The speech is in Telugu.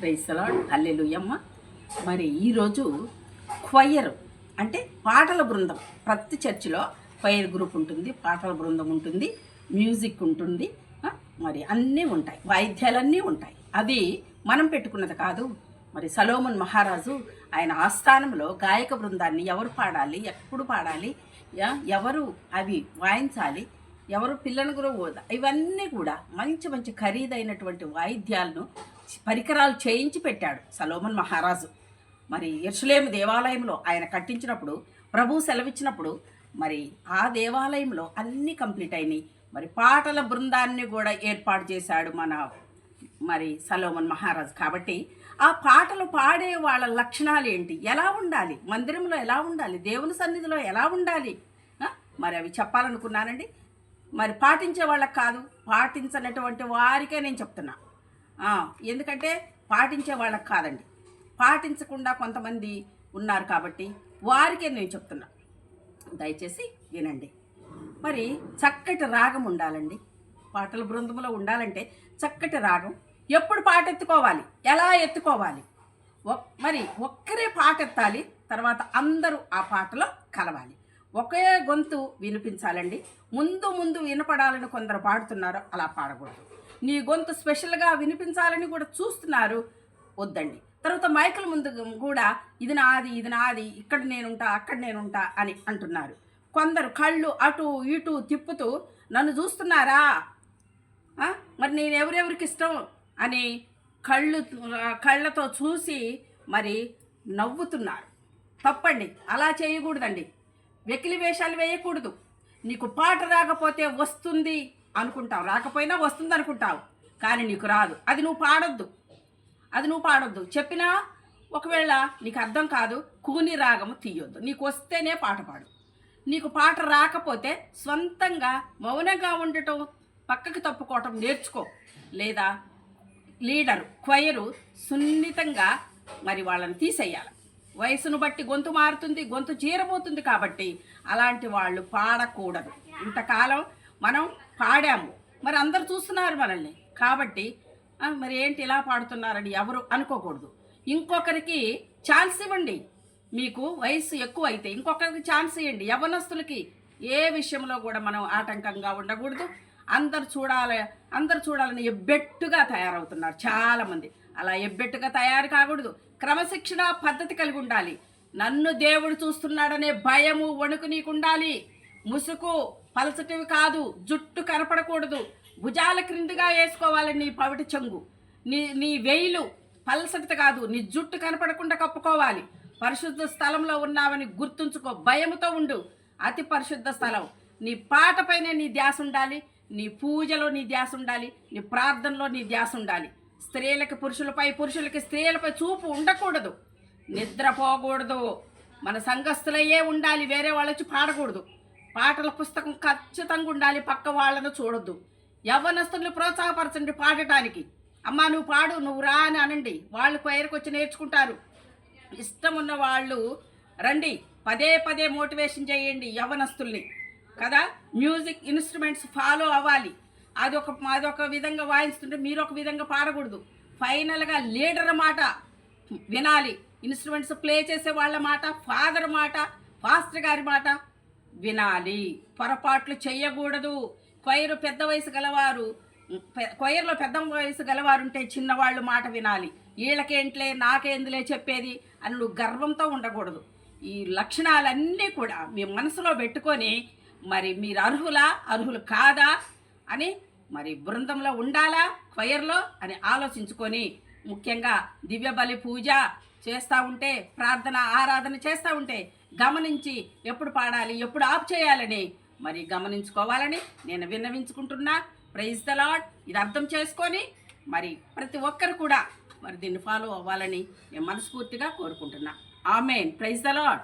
ప్రైసలాడ్ అల్లెలుయమ్మ మరి ఈరోజు క్వయర్ అంటే పాటల బృందం. ప్రతి చర్చిలో క్వయర్ గ్రూప్ ఉంటుంది పాటల బృందం ఉంటుంది మ్యూజిక్ ఉంటుంది మరి అన్నీ ఉంటాయి వాయిద్యాలన్నీ ఉంటాయి. అది మనం పెట్టుకున్నది కాదు. మరి సలోమన్ మహారాజు ఆయన ఆస్థానంలో గాయక బృందాన్ని ఎవరు పాడాలి ఎప్పుడు పాడాలి ఎవరు అవి వాయించాలి ఎవరు పిల్లను కూడా ఇవన్నీ కూడా మంచి మంచి ఖరీదైనటువంటి వాయిద్యాలను పరికరాలు చేయించి పెట్టాడు సలోమన్ మహారాజు. మరి ఎర్షులేము దేవాలయంలో ఆయన కట్టించినప్పుడు ప్రభు సెలవిచ్చినప్పుడు మరి ఆ దేవాలయంలో అన్నీ కంప్లీట్ అయినాయి. మరి పాటల బృందాన్ని కూడా ఏర్పాటు చేశాడు మన మరి సలోమన్ మహారాజు. కాబట్టి ఆ పాటలు పాడే వాళ్ళ లక్షణాలు ఏంటి? ఎలా ఉండాలి? మందిరంలో ఎలా ఉండాలి? దేవుని సన్నిధిలో ఎలా ఉండాలి? మరి అవి చెప్పాలనుకున్నానండి. మరి పాటించే వాళ్ళకి కాదు పాటించనటువంటి వారికే నేను చెప్తున్నా. ఎందుకంటే పాటించే వాళ్ళకి కాదండి. పాటించకుండా కొంతమంది ఉన్నారు కాబట్టి వారికే నేను చెప్తున్నా. దయచేసి వినండి. మరి చక్కటి రాగం ఉండాలండి. పాటల బృందంలో ఉండాలంటే చక్కటి రాగం. ఎప్పుడు పాట ఎత్తుకోవాలి? ఎలా ఎత్తుకోవాలి? మరి ఒక్కరే పాట ఎత్తాలి తర్వాత అందరూ ఆ పాటలో కలవాలి. ఒకే గొంతు వినిపించాలండి. ముందు ముందు వినపడాలని కొందరు పాడుతున్నారు అలా పాడకూడదు. నీ గొంతు స్పెషల్గా వినిపించాలని కూడా చూస్తున్నారు. వద్దండి. తర్వాత మైకల ముందు కూడా ఇది నాది ఇది నాది ఇక్కడ నేనుంటా అక్కడ నేనుంటా అని అంటున్నారు. కొందరు కళ్ళు అటు ఇటు తిప్పుతూ నన్ను చూస్తున్నారా? మరి నేను ఎవరెవరికి ఇష్టం? అని కళ్ళు కళ్ళతో చూసి మరి నవ్వుతున్నారు. తప్పండి. అలా చేయకూడదండి. వెకిలి వేషాలు వేయకూడదు. నీకు పాట రాకపోతే వస్తుంది. అనుకుంటావు. రాకపోయినా వస్తుంది అనుకుంటావు కానీ నీకు రాదు. అది నువ్వు పాడొద్దు. అది నువ్వు పాడొద్దు. చెప్పినా ఒకవేళ నీకు అర్థం కాదు కూని రాగము తీయొద్దు. నీకు వస్తేనే పాట పాడు. నీకు పాట రాకపోతే సొంతంగా మౌనంగా ఉండటం పక్కకి తప్పుకోవటం నేర్చుకో. లేదా లీడరు క్వయరు సున్నితంగా మరి వాళ్ళని తీసేయాలి. వయసును బట్టి గొంతు మారుతుంది గొంతు చీరబోతుంది కాబట్టి అలాంటి వాళ్ళు పాడకూడదు. ఇంతకాలం మనం పాడాము. మరి అందరు చూస్తున్నారు మనల్ని. కాబట్టి మరి ఏంటి ఇలా పాడుతున్నారని ఎవరు అనుకోకూడదు. ఇంకొకరికి ఛాన్స్ ఇవ్వండి. మీకు వయసు ఎక్కువ అయితే ఇంకొకరికి ఛాన్స్ ఇవ్వండి. యవనస్తులకి ఏ విషయంలో కూడా మనం ఆటంకంగా ఉండకూడదు. అందరు చూడాలి అందరు చూడాలని ఎబ్బెట్టుగా తయారవుతున్నారు చాలామంది. అలా ఎబ్బెట్టుగా తయారు కాకూడదు. క్రమశిక్షణ పద్ధతి కలిగి ఉండాలి. నన్ను దేవుడు చూస్తున్నాడనే భయము వణుకు నీకు ఉండాలి ముసుగు పలచటివి కాదు జుట్టు కనపడకూడదు. భుజాల క్రిందిగా వేసుకోవాలి నీ పవిటి చెంగు. నీ నీ వేయిలు పలసటిది కాదు నీ జుట్టు కనపడకుండా కప్పుకోవాలి. పరిశుద్ధ స్థలంలో ఉన్నావని గుర్తుంచుకో భయముతో ఉండు. అతి పరిశుద్ధ స్థలం. నీ పాటపైనే నీ ధ్యాస ఉండాలి నీ పూజలో నీ ధ్యాస ఉండాలి నీ ప్రార్థనలో నీ ధ్యాస ఉండాలి. స్త్రీలకి పురుషులపై పురుషులకి స్త్రీలపై చూపు ఉండకూడదు. నిద్రపోకూడదు మన సంఘస్థులయ్యే ఉండాలి వేరే వాళ్ళు వచ్చి పాడకూడదు. పాటల పుస్తకం ఖచ్చితంగా ఉండాలి పక్క వాళ్ళను చూడొద్దు. యవ్వనస్తుల్ని ప్రోత్సాహపరచండి పాడటానికి. అమ్మా నువ్వు పాడు నువ్వు రా అని అనండి. వాళ్ళు కొయరికి వచ్చి నేర్చుకుంటారు. ఇష్టం ఉన్న వాళ్ళు రండి పదే పదే మోటివేషన్ చేయండి యవ్వనస్తుల్ని. కదా? మ్యూజిక్ ఇన్స్ట్రుమెంట్స్ ఫాలో అవ్వాలి. అదొక అదొక విధంగా వాయిస్తుంటే మీరు ఒక విధంగా పాడకూడదు. ఫైనల్గా లీడర్ మాట వినాలి. ఇన్స్ట్రుమెంట్స్ ప్లే చేసే వాళ్ళ మాట ఫాదర్ మాట ఫాస్టర్ గారి మాట వినాలి. పొరపాట్లు చేయకూడదు కొయ్యరు పెద్ద వయసు గలవారు కొయ్యర్లో పెద్ద వయసు గలవారు ఉంటే చిన్నవాళ్ళు మాట వినాలి. వీళ్ళకేంట్లే నాకేందులే చెప్పేది అని నువ్వు గర్వంతో ఉండకూడదు. ఈ లక్షణాలన్నీ కూడా మీ మనసులో పెట్టుకొని మరి మీరు అర్హులా అర్హులు కాదా అని మరి బృందంలో ఉండాలా క్వయర్లో అని ఆలోచించుకొని ముఖ్యంగా దివ్య బలి పూజ చేస్తూ ఉంటే ప్రార్థన ఆరాధన చేస్తూ ఉంటే గమనించి ఎప్పుడు పాడాలి ఎప్పుడు ఆఫ్ చేయాలని మరి గమనించుకోవాలని నేను విన్నవించుకుంటున్నా. ప్రైజ్ ద లాడ్ ఇది అర్థం చేసుకొని మరి ప్రతి ఒక్కరు కూడా మరి దీన్ని ఫాలో అవ్వాలని నేను మనస్ఫూర్తిగా కోరుకుంటున్నా. Amen praise the lord